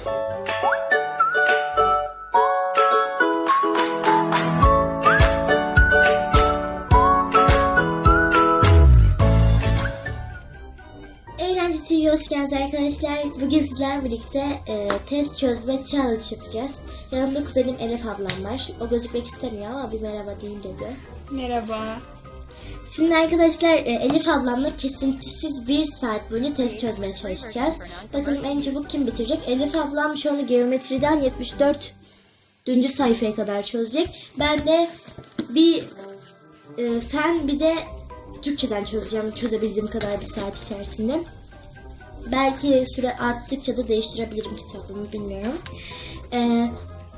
Eğlence TV'ye hoş geldiniz arkadaşlar. Bugün sizlerle birlikte e, test çözme challenge yapacağız. Yanımda kuzenim Elif ablam var. O gözükmek istemiyor ama bir merhaba diyeyim dedi. Merhaba. Şimdi arkadaşlar e, Elif ablamla kesintisiz bir saat boyunca test çözmeye çalışacağız. Bakalım en çabuk kim bitirecek? Elif ablam şu anda geometriden 74. Dördüncü sayfaya kadar çözecek. Ben de bir e, fen bir de Türkçeden çözeceğim çözebildiğim kadar bir saat içerisinde. Belki süre arttıkça da değiştirebilirim kitabımı bilmiyorum. E,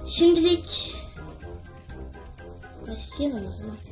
şimdilik başlayalım o zaman.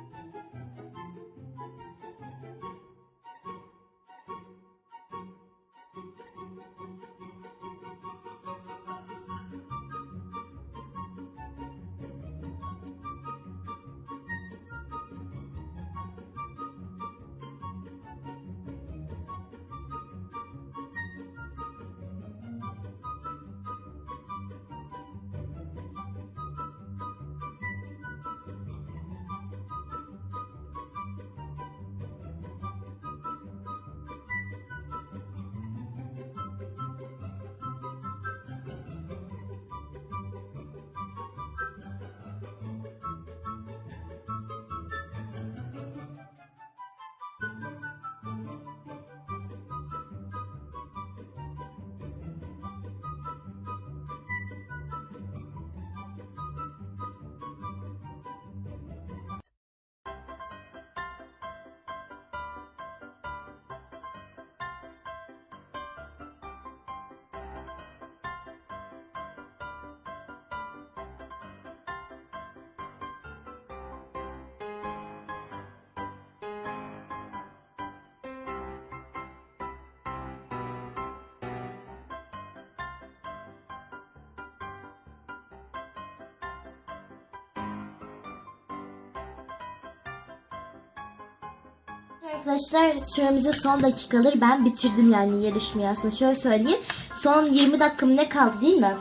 Arkadaşlar süremizin son dakikaları ben bitirdim yani yarışmayı aslında şöyle söyleyeyim. Son 20 dakikam ne kaldı değil mi?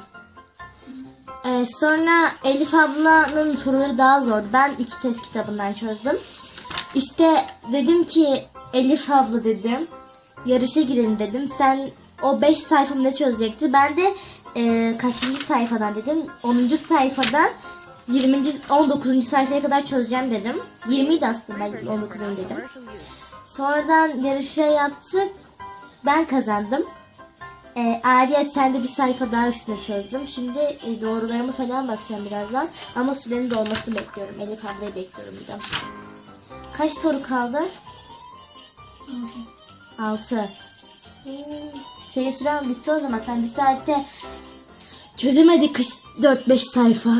Ee, sonra Elif ablanın soruları daha zordu. Ben iki test kitabından çözdüm. İşte dedim ki Elif abla dedim yarışa girelim dedim. Sen o 5 sayfamı ne çözecekti? Ben de e, kaçıncı sayfadan dedim. 10. sayfadan 20. 19. sayfaya kadar çözeceğim dedim. 20 idi aslında ben 19. dedim. Sonradan yarışa yaptık. Ben kazandım. E, Ariyet sen de bir sayfa daha üstüne çözdüm. Şimdi e, doğrularımı falan bakacağım birazdan. Ama sürenin dolmasını bekliyorum. Elif ablayı bekliyorum bir de. Kaç soru kaldı? 6. Şey süren bitti o zaman. Sen bir saatte çözemedik 4-5 sayfa.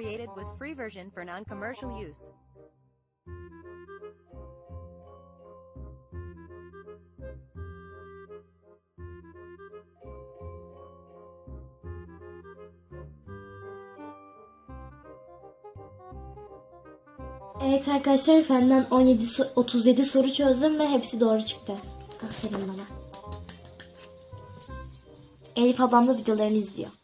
Created with free version for non-commercial use. Evet arkadaşlar fenden 17 so- 37 soru çözdüm ve hepsi doğru çıktı. Aferin bana. Elif ablam da videolarını izliyor.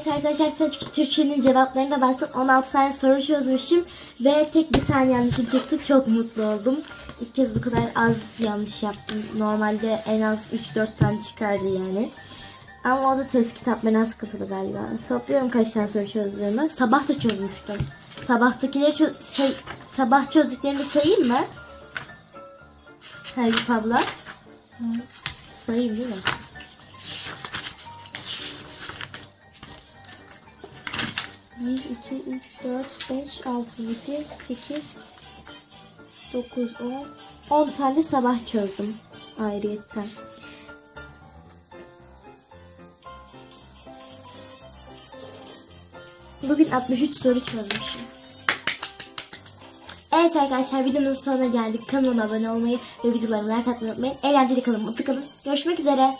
Evet arkadaşlar Türk- Türkiye'nin cevaplarına baktım. 16 tane soru çözmüşüm ve tek bir tane yanlışım çıktı. Çok mutlu oldum. İlk kez bu kadar az yanlış yaptım. Normalde en az 3-4 tane çıkardı yani. Ama o da test kitaplarından sıkıntılı galiba. Topluyorum kaç tane soru çözdüğümü. Sabah da çözmüştüm. Sabahtakileri çö- şey, sabah çözdüklerini sayayım mı? Elif abla. Sayayım değil mi? Bir, iki, üç, dört, beş, altı, yedi, sekiz, dokuz, on. On tane sabah çözdüm ayrıyetten. Bugün 63 soru çözmüşüm. Evet arkadaşlar videomuzun sonuna geldik. Kanalıma abone olmayı ve videolarımı like atmayı unutmayın. Eğlenceli kalın, mutlu kalın. Görüşmek üzere.